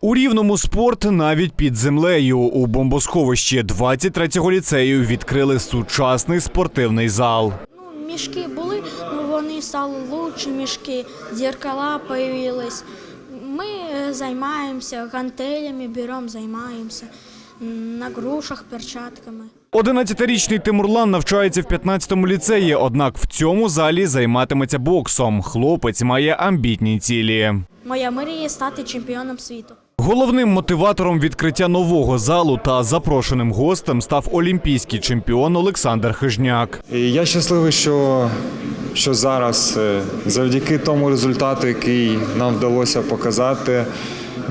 У рівному спорт навіть під землею. У бомбосховищі 23-го ліцею відкрили сучасний спортивний зал. Ну, мішки були, ну вони стали лучше, мішки, дзеркала появились. Ми е, займаємося гантелями, беремо, займаємося на грушах, перчатками. 11-річний Тимурлан навчається в 15-му ліцеї, однак в цьому залі займатиметься боксом. Хлопець має амбітні цілі. Моя мрія стати чемпіоном світу. Головним мотиватором відкриття нового залу та запрошеним гостем став олімпійський чемпіон Олександр Хижняк. Я щасливий, що, що зараз, е, завдяки тому результату, який нам вдалося показати,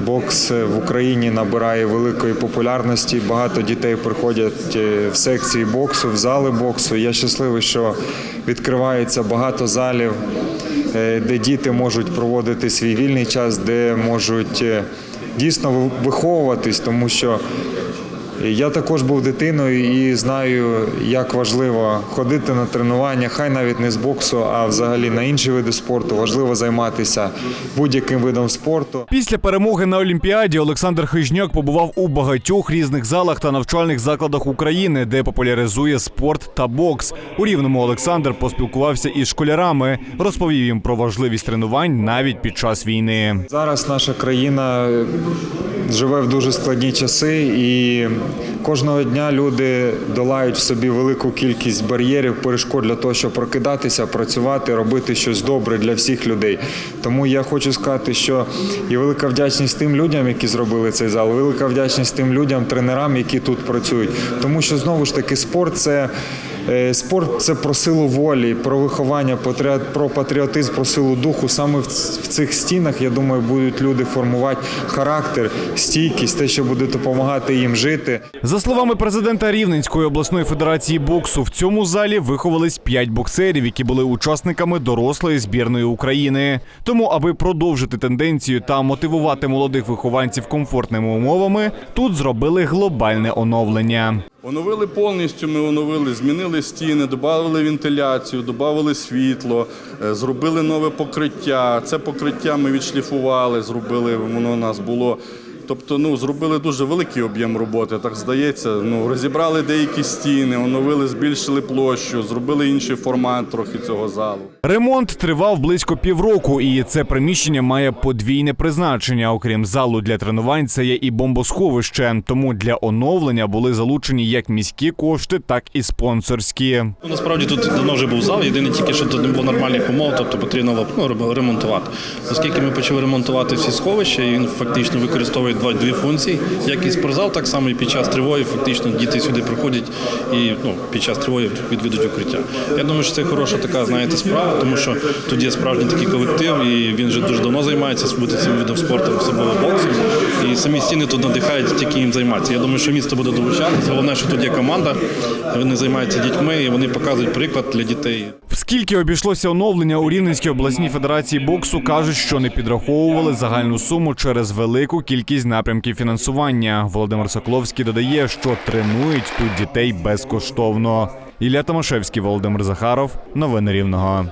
бокс е, в Україні набирає великої популярності. Багато дітей приходять е, в секції боксу, в зали боксу. Я щасливий, що відкривається багато залів, де діти можуть проводити свій вільний час, де можуть дійсно виховуватись, тому що я також був дитиною і знаю, як важливо ходити на тренування, хай навіть не з боксу, а взагалі на інші види спорту. Важливо займатися будь-яким видом спорту. Після перемоги на Олімпіаді Олександр Хижняк побував у багатьох різних залах та навчальних закладах України, де популяризує спорт та бокс. У рівному Олександр поспілкувався із школярами, розповів їм про важливість тренувань навіть під час війни. Зараз наша країна живе в дуже складні часи, і кожного дня люди долають в собі велику кількість бар'єрів, перешкод для того, щоб прокидатися, працювати, робити щось добре для всіх людей. Тому я хочу сказати, що і велика вдячність тим людям, які зробили цей зал, велика вдячність тим людям, тренерам, які тут працюють. Тому що знову ж таки спорт це. Е, Спорт це про силу волі, про виховання, про патріотизм, про силу духу. Саме в цих стінах, я думаю, будуть люди формувати характер, стійкість, те, що буде допомагати їм жити. За словами президента Рівненської обласної федерації боксу, в цьому залі виховались п'ять боксерів, які були учасниками дорослої збірної України. Тому, аби продовжити тенденцію та мотивувати молодих вихованців комфортними умовами, тут зробили глобальне оновлення. Оновили повністю, ми оновили, змінили стіни, додали вентиляцію, додали світло, е, зробили нове покриття. Це покриття ми відшліфували, зробили, воно у нас було. Тобто, ну, зробили дуже великий об'єм роботи, так здається. Ну, розібрали деякі стіни, оновили, збільшили площу, зробили інший формат трохи цього залу. Ремонт тривав близько півроку, і це приміщення має подвійне призначення. Окрім залу для тренувань, це є і бомбосховище. Тому для оновлення були залучені як міські кошти, так і спонсорські. Ну, Насправді тут давно вже був зал, єдине тільки, що тут не було нормальних умов, тобто потрібно було ну, ремонтувати. Оскільки ми почали ремонтувати всі сховища, і він фактично використовує два дві функції, як і спортзал, так само і під час тривоги фактично діти сюди приходять і ну, під час тривоги відвідують укриття. Я думаю, що це хороша така, знаєте, справа, тому що тут є справжній такий колектив, і він вже дуже давно займається бути цим видом спорту, особливо боксом. Самі стіни тут надихають тільки їм займатися. Я думаю, що місто буде долучатися. Головне, що тут є команда, вони займаються дітьми і вони показують приклад для дітей. Скільки обійшлося оновлення у Рівненській обласній федерації боксу, кажуть, що не підраховували загальну суму через велику кількість напрямків фінансування. Володимир Соколовський додає, що тренують тут дітей безкоштовно. Ілля Томашевський, Володимир Захаров. Новини Рівного.